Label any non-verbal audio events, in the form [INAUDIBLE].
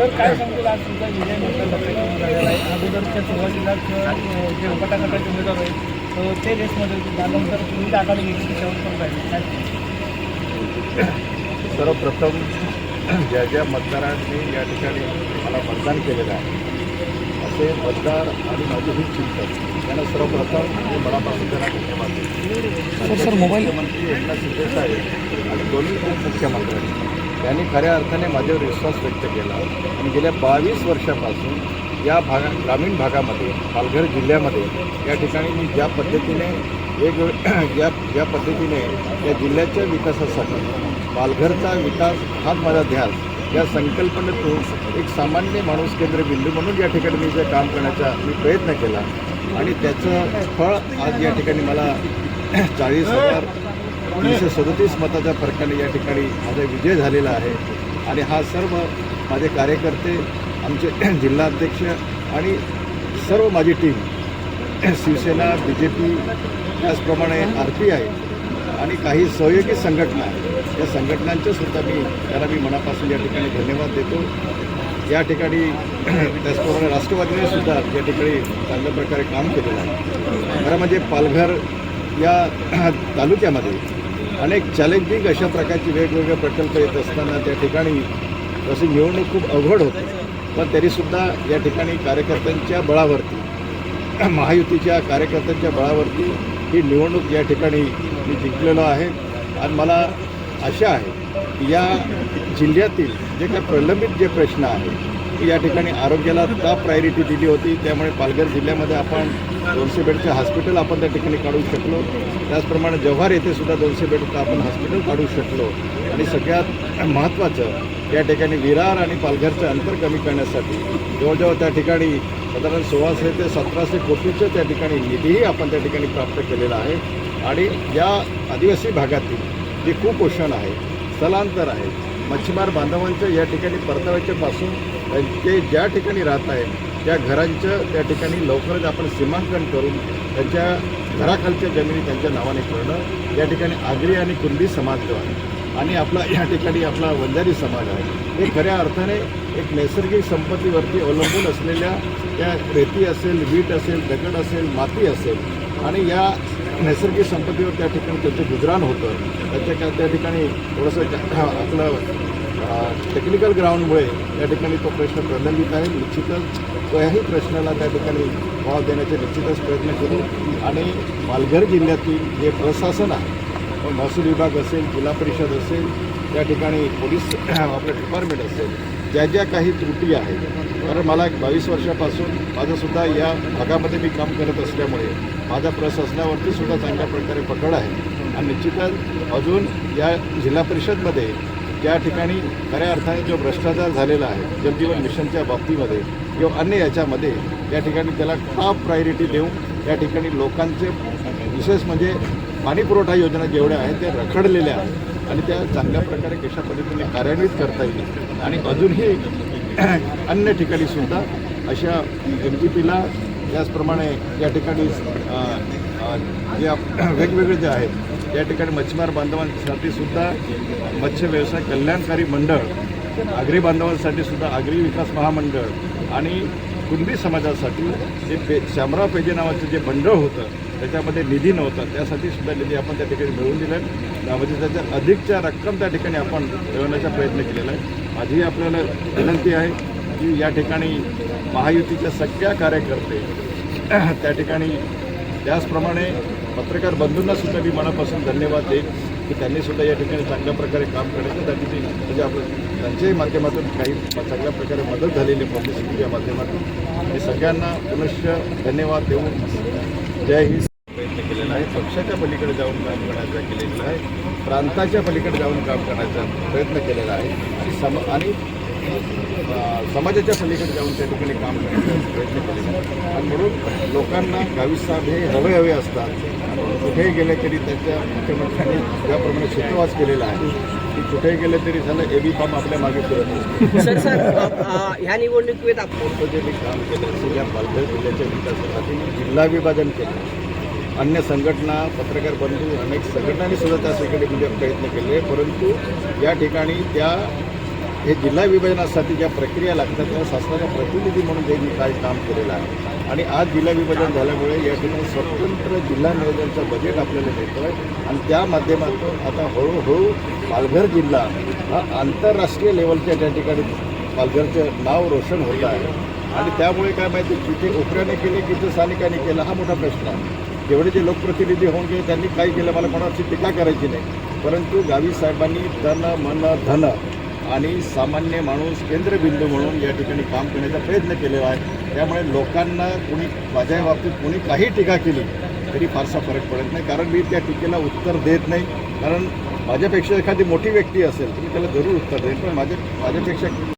Sir काय सांगतील आज तुमचा विजय झालेला आहे. अगोदरच्या सुरुवातीलाच अं, जे उपटागटाचे उमेदवार आहेत तर ते रेसमध्ये त्यानंतर तुम्ही आघाडी घेतली काय सांगाल? सर्वप्रथम ज्या ज्या मतदारांनी या ठिकाणी मला मतदान केलेलं आहे असे मतदार आणि माझे हित चिंतक त्यांना सर्वप्रथम मी मनापासून त्यांना धन्यवाद देतो. सर, मोबाईल- मुख्यमंत्री एकनाथ शिंदे साहेब आणि दोन्ही उपमुख्यमंत्र्यांनी त्यांनी खऱ्या अर्थाने माझ्यावर विश्वास व्यक्त केला. आणि गेल्या बावीस वर्षापासून या भागा ग्रामीण भागामध्ये पालघर जिल्ह्यामध्ये या ठिकाणी मी ज्या पद्धतीने एक [CLEARS THROAT] ज्या ज्या पद्धतीने या जिल्ह्याच्या विकासासाठी पालघरचा विकास हाच माझा ध्यास या संकल्पनेतून एक सामान्य माणूस केंद्र बिंदू म्हणून या ठिकाणी मी जे काम करण्याचा मी प्रयत्न केला. आणि त्याचं फळ आज या ठिकाणी मला [CLEARS THROAT] चाळीस हजार तीनशे सदतीस मताच्या फरकाने या ठिकाणी माझा विजय झालेला आहे. आणि हा सर्व माझे कार्यकर्ते आमचे [CLEARS THROAT] जिल्हाध्यक्ष आणि सर्व माझी team [CLEARS THROAT] Shiv Sena B J P त्याचप्रमाणे आर पी आय आणि काही सहयोगी संघटना या संघटनांचे सुद्धा मी त्याला मी मनापासून या ठिकाणी धन्यवाद देतो. या ठिकाणी [CLEARS THROAT] त्याचप्रमाणे राष्ट्रवादीने सुद्धा या ठिकाणी चांगल्या प्रकारे काम केलेलं आहे. खरं म्हणजे पालघर या तालुक्यामध्ये अनेक चॅलेंजिंग अशा प्रकारचे वेगवेगळे प्रकल्प येत असताना त्या ठिकाणी तशी निवडणूक खूप अवघड होते. पण तरीसुद्धा या ठिकाणी कार्यकर्त्यांच्या बळावरती [CLEARS THROAT] महायुतीच्या कार्यकर्त्यांच्या बळावरती ही निवडणूक या ठिकाणी मी जिंकलेलो आहे. आणि मला आशा आहे की या जिल्ह्यातील जे काही प्रलंबित जे प्रश्न आहेत या ठिकाणी आरोग्याला का प्रायोरिटी दिली होती. त्यामुळे पालघर जिल्ह्यामध्ये आपण दोनशे बेडचं हॉस्पिटल आपण त्या ठिकाणी काढू शकलो. त्याचप्रमाणे जव्हार येथे सुद्धा दोनशे बेडचं आपण हॉस्पिटल काढू शकलो. आणि सगळ्यात महत्त्वाचं या ठिकाणी विरार आणि पालघरचं अंतर कमी करण्यासाठी जवळजवळ त्या ठिकाणी साधारण सोळाशे ते सतराशे कोटीचं त्या ठिकाणी निधीही आपण त्या ठिकाणी प्राप्त केलेला आहे. आणि या आदिवासी भागातील जे कुपोषण आहे स्थलांतर आहे मच्छीमार बांधवांचं या ठिकाणी परताव्याच्यापासून ते ज्या ठिकाणी राहत आहेत त्या घरांचं त्या ठिकाणी लवकरच आपण सीमांकन करून त्यांच्या घराखालच्या जमिनी त्यांच्या नावाने करणं या ठिकाणी आगरी आणि कुंडी समाज जो आहे आणि आपला या ठिकाणी आपला वंजारी समाज आहे. हे खऱ्या अर्थाने एक नैसर्गिक संपत्तीवरती अवलंबून असलेल्या त्या रेती असेल वीट असेल दगड असेल माती असेल आणि या नैसर्गिक संपत्तीवर त्या ठिकाणी त्यांचं गुजराण होतं. त्याच्या का त्या ठिकाणी थोडंसं आपलं टेक्निकल ग्राउंडमुळे त्या ठिकाणी तो प्रश्न प्रलंबित आहे. निश्चितच त्याही प्रश्नाला त्या ठिकाणी वाव देण्याचे निश्चितच प्रयत्न करू. आणि पालघर जिल्ह्यातील जे प्रशासन आहे महसूल विभाग असेल जिल्हा परिषद असेल त्या ठिकाणी पोलीस आपलं डिपार्टमेंट असेल ज्या ज्या काही त्रुटी आहेत कारण मला एक बावीस वर्षापासून माझंसुद्धा या भागामध्ये मी काम करत असल्यामुळे माझा प्रशासनावरती सुद्धा चांगल्या प्रकारे पकड आहे. आणि निश्चितच अजून या जिल्हा परिषदमध्ये ज्या ठिकाणी खऱ्या अर्थाने जो भ्रष्टाचार झालेला आहे जलजीवन मिशनच्या बाबतीमध्ये किंवा अन्य याच्यामध्ये या ठिकाणी त्याला टॉप प्रायोरिटी देऊन या ठिकाणी लोकांचे विशेष म्हणजे पाणीपुरवठा योजना जेवढ्या आहेत त्या रखडलेल्या आहेत. आणि त्या चांगल्या प्रकारे कशा पद्धतीने कार्यान्वित करता येईल आणि अजूनही अन्य ठिकाणी सुद्धा अशा एम जी पीला त्याचप्रमाणे या ठिकाणी ज्या वेगवेगळे जे आहेत या ठिकाणी मच्छीमार बांधवांसाठी सुद्धा मत्स्य व्यवसाय कल्याणकारी मंडळ आगरी बांधवांसाठी सुद्धा आगरी विकास महामंडळ आणि कुणबी समाजासाठी जे पे शामराव पेजे नावाचं जे मंडळ होतं त्याच्यामध्ये निधी नव्हता. त्यासाठी सुद्धा निधी आपण त्या ठिकाणी मिळवून दिला आहे. त्यामध्ये त्याच्या अधिकच्या रक्कम त्या ठिकाणी आपण मिळवण्याचा प्रयत्न केलेला आहे. माझी आपल्याला विनंती आहे की या ठिकाणी महायुतीच्या सगळ्या कार्यकर्ते त्या ठिकाणी त्याचप्रमाणे पत्रकार बंधूंना सुद्धा मी मनापासून धन्यवाद देईन. की त्यांनी सुद्धा या ठिकाणी चांगल्या प्रकारे काम करायचं. त्या ठिकाणी म्हणजे आपलं त्यांच्याही माध्यमातून काही चांगल्या प्रकारे मदत झालेली पब्लिसिटीच्या माध्यमातून. आणि सगळ्यांना पुनश्च धन्यवाद देऊन जय हिंद. प्रयत्न केलेला आहे. पक्षाच्या पलीकडे जाऊन काम करण्याचा केलेला आहे. प्रांताच्या पलीकडे जाऊन काम करण्याचा प्रयत्न केलेला आहे. आणि सम आणि समाजाच्या पलीकडे जाऊन त्या ठिकाणी काम करण्याचा प्रयत्न आहे आणि म्हणून लोकांना गावी साहेब हे हवे हवे असतात. कुठेही गेले तरी त्यांच्या मुख्यमंत्र्यांनी ज्याप्रमाणे सूत्रवास केलेला आहे की कुठेही गेले तरी झालं एबी फॉर्म आपल्या मागे फिरत ह्या निवडणुकीत आप- मोठं जे मी काम केलं असेल या पालघर जिल्ह्याच्या विकासासाठी जिल्हा विभाजन केलं. अन्य संघटना पत्रकार बंधू अनेक संघटनांनी सुद्धा त्यासाठी म्हणजे प्रयत्न केले परंतु या ठिकाणी त्या हे जिल्हा विभाजनासाठी ज्या प्रक्रिया लागतात त्या शासनाच्या प्रतिनिधी म्हणून जे मी काय काम केलेलं आहे. आणि आज जिल्हा विभाजन झाल्यामुळे या ठिकाणी स्वतंत्र जिल्हा नियोजनचं बजेट आपल्याला मिळतं आहे आणि त्या माध्यमातून आता हळूहळू पालघर जिल्हा हा आंतरराष्ट्रीय लेवलच्या त्या ठिकाणी पालघरचं नाव रोशन होत आहे. आणि त्यामुळे काय माहिती तिथे ओपऱ्याने केले की ते स्थानिकांनी केलं हा मोठा प्रश्न आहे. जेवढे जे लोकप्रतिनिधी होऊन गेले त्यांनी काय केलं मला कोणाची टीका करायची नाही. परंतु गावी साहेबांनी तन मन धन आणि सामान्य माणूस केंद्रबिंदू म्हणून या ठिकाणी काम करण्याचा प्रयत्न केलेला आहे. त्यामुळे लोकांना कोणी माझ्या बाबतीत कोणी काही टीका केली तरी फारसा फरक पडत नाही. कारण मी त्या टीकेला उत्तर देत नाही. कारण माझ्यापेक्षा एखादी मोठी व्यक्ती असेल तर मी त्याला जरूर उत्तर देईन. पण माझ्या माझ्यापेक्षा